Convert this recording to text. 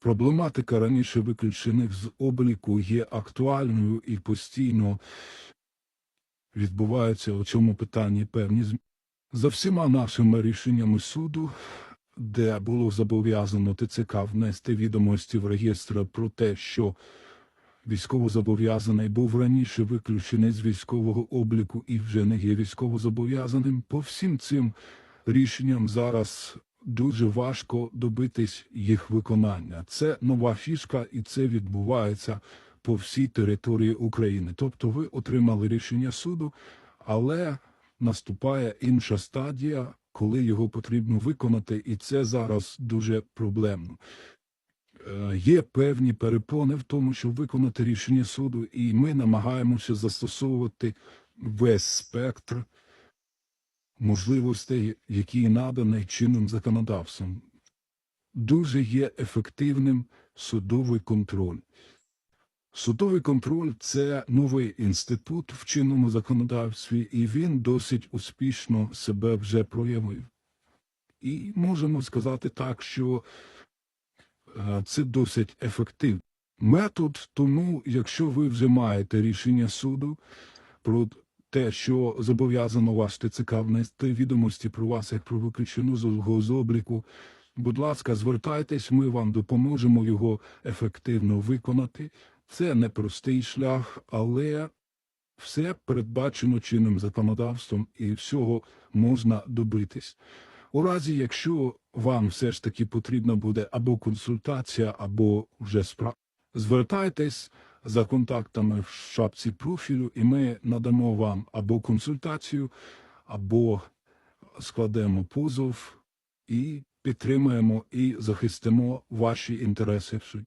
Проблематика раніше виключених з обліку є актуальною і постійно відбуваються у цьому питанні певні зміни. За всіма нашими рішеннями суду, де було зобов'язано ТЦК внести відомості в реєстр про те, що військовозобов'язаний був раніше виключений з військового обліку і вже не є військовозобов'язаним, по всім цим рішенням зараз дуже важко добитись їх виконання. Це нова фішка, і це відбувається по всій території України. Тобто ви отримали рішення суду, але наступає інша стадія, коли його потрібно виконати, і це зараз дуже проблемно. Е, Є певні перепони в тому, щоб виконати рішення суду, і ми намагаємося застосовувати весь спектр можливостей, які надані чинним законодавством. Дуже є ефективним судовий контроль. Судовий контроль це новий інститут в чинному законодавстві, і він досить успішно себе вже проявив. І можемо сказати так, що е, це досить ефективний метод. Тому, якщо ви вже маєте рішення суду про те, що зобов'язано ваш ТЦК внести відомості про вас як про виключену з обліку, будь ласка, звертайтесь, ми вам допоможемо його ефективно виконати. Це непростий шлях, але все передбачено чинним законодавством і всього можна добитись. У разі, якщо вам все ж таки потрібна буде або консультація, або вже справа, звертайтесь за контактами в шапці профілю, і ми надамо вам або консультацію, або складемо позов і підтримаємо і захистимо ваші інтереси в суді.